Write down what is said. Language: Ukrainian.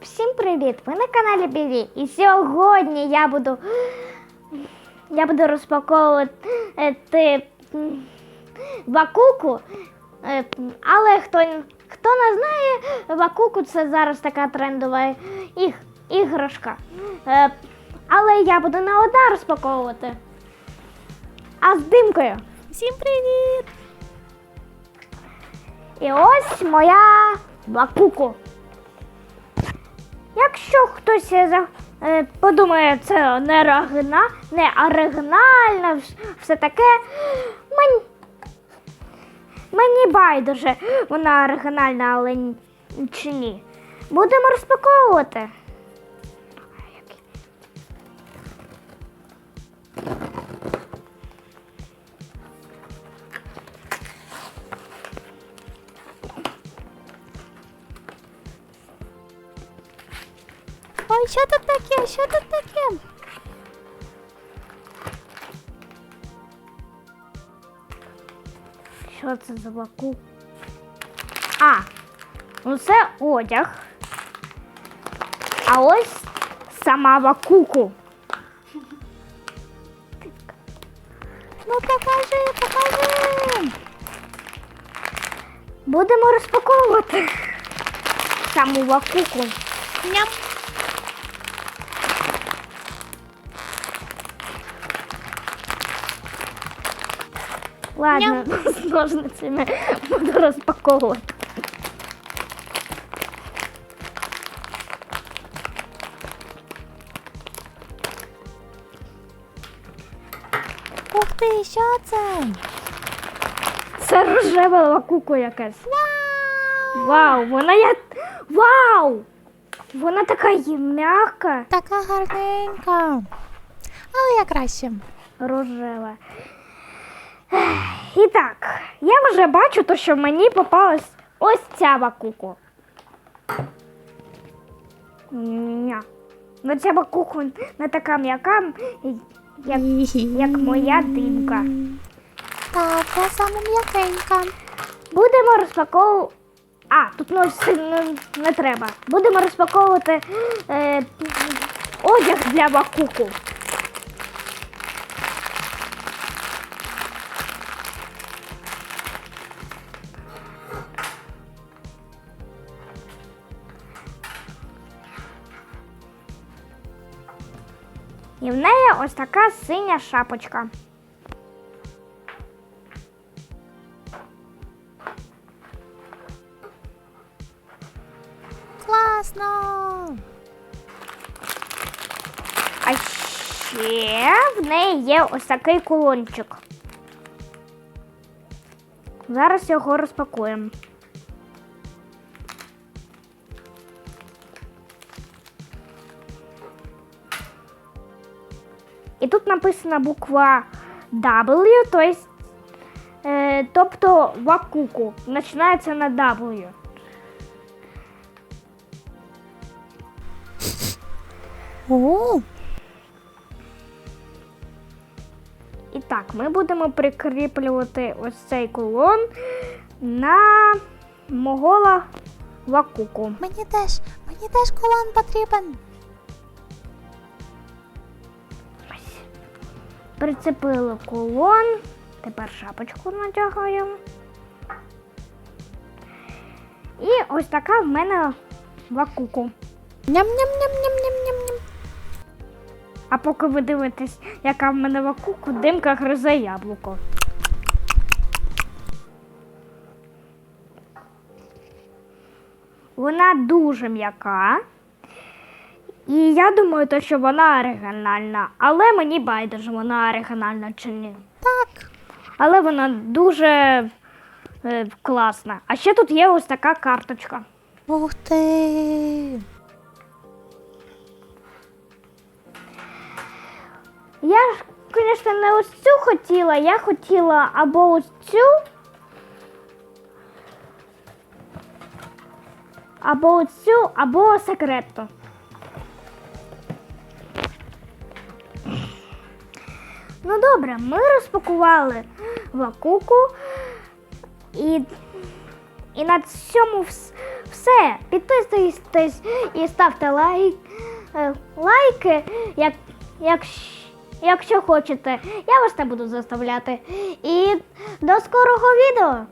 Всім привіт! Ви на каналі Біві. І сьогодні я буду я буду розпаковувати м, вакуку. Е, Але хто, хто не знає, вакуку це зараз така трендова іг, іграшка. Е, Але я буду не одна розпаковувати, а з димкою. Всім привіт! І ось моя вакуку. Якщо хтось е, подумає, це не рагна, не оригінальна, все таке, мені, мені байдуже, вона оригінальна, але чи ні. Будемо розпаковувати. Що тут таке? Що тут таке? Що це за ваку? А, ну це одяг. А ось сама вакуку. Ну покажи, покажи. Будемо розпаковувати саму вакуку. Ням. Ладно, з ножницями буду розпаковувати. Ух ти, що це? Це рожева вакуку якась. Вау! Вау, вона я. Вау! Вона така є м'яка, Така гарненька. Але я краще. рожева. І так, я вже бачу, то, що мені попалась ось ця вакуку. Ня. Ну ця вакуку не така м'яка, як, як моя димка. Так, я саме м'якенька. Будемо розпаковувати. А, тут ножиці не, не треба. Будемо розпаковувати е, одяг для вакуку. І в неї ось така синя шапочка. Класно. А ще в неї є ось такий кулончик. Зараз його розпакуємо. І тут написана буква W, то есть, е, тобто вакуку. Починається на W. О, І так, ми будемо прикріплювати ось цей кулон на мого ла- вакуку. мені теж, мені теж колон потрібен. Прицепили кулон. Тепер шапочку надягаємо. І ось така в мене вакуку. Ням-ням-ням-ням-ням-ням. А поки ви дивитесь, яка в мене вакуку, димка гризе яблуко. Вона дуже м'яка. І я думаю, то, що вона оригінальна, але мені байдуже, вона оригінальна чи ні. Так. Але вона дуже е, класна. А ще тут є ось така карточка. Ух ти. Я ж, звісно, не ось цю хотіла, я хотіла або ось цю, або ось цю, або секретну. Ну добре, ми розпакували вакуку і і на цьому все. Підписуйтесь і ставте лайк, е, лайки, як, як, якщо хочете. Я вас не буду заставляти. І до скорого відео!